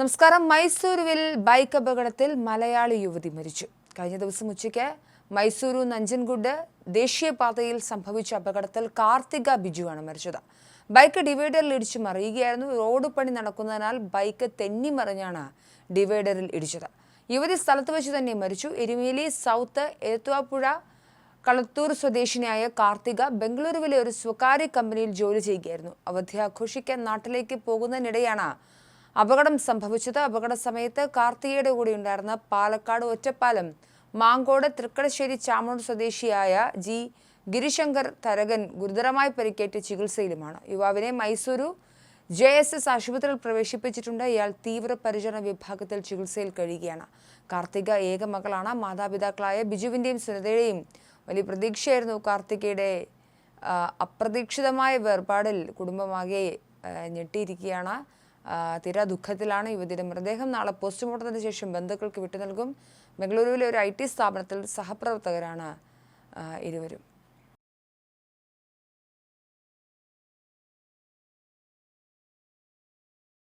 നമസ്കാരം. മൈസൂരുവിൽ ബൈക്ക് അപകടത്തിൽ മലയാളി യുവതി മരിച്ചു. കഴിഞ്ഞ ദിവസം ഉച്ചയ്ക്ക് മൈസൂരു നഞ്ചൻഗുഡ് ദേശീയപാതയിൽ സംഭവിച്ച അപകടത്തിൽ കാർത്തിക ബിജുവാണ് മരിച്ചത്. ബൈക്ക് ഡിവൈഡറിൽ ഇടിച്ചു മറിയുകയായിരുന്നു. റോഡ് പണി നടക്കുന്നതിനാൽ ബൈക്ക് തെന്നിമറിഞ്ഞാണ് ഡിവൈഡറിൽ ഇടിച്ചത്. യുവതി സ്ഥലത്ത് വെച്ച് തന്നെ മരിച്ചു. എരുമേലി സൗത്ത് ഏത്തുവാപ്പുഴ കളത്തൂർ സ്വദേശിനിയായ കാർത്തിക ബംഗളൂരുവിലെ ഒരു സ്വകാര്യ കമ്പനിയിൽ ജോലി ചെയ്യുകയായിരുന്നു. അവധി ആഘോഷിക്കാൻ നാട്ടിലേക്ക് പോകുന്നതിനിടെയാണ് അപകടം സംഭവിച്ചത് അപകട സമയത്ത് കാർത്തികയുടെ കൂടെ ഉണ്ടായിരുന്ന പാലക്കാട് ഒറ്റപ്പാലം മാങ്കോട് തൃക്കടശ്ശേരി ചാമൂർ സ്വദേശിയായ ജി ഗിരിശങ്കർ തരകൻ ഗുരുതരമായി പരിക്കേറ്റ് ചികിത്സയിലുമാണ്. യുവാവിനെ മൈസൂരു ജെ എസ് എസ് ആശുപത്രിയിൽ പ്രവേശിപ്പിച്ചിട്ടുണ്ട്. ഇയാൾ തീവ്രപരിചരണ വിഭാഗത്തിൽ ചികിത്സയിൽ കഴിയുകയാണ്. കാർത്തിക ഏക മകളാണ്. മാതാപിതാക്കളായ ബിജുവിന്റെയും സുനിതയുടെയും വലിയ പ്രതീക്ഷയായിരുന്നു കാർത്തികയുടെ അപ്രതീക്ഷിതമായ വേർപാടിൽ കുടുംബമാകെ ഞെട്ടിയിരിക്കുകയാണ്. തീരാ ദുഃഖത്തിലാണ് യുവതിയുടെ മൃതദേഹം. നാളെ പോസ്റ്റ്മോർട്ടത്തിന് ശേഷം ബന്ധുക്കൾക്ക് വിട്ടു നൽകും ബംഗളൂരുവിലെ ഒരു ഐ ടി സ്ഥാപനത്തിൽ സഹപ്രവർത്തകരാണ് ഇരുവരും.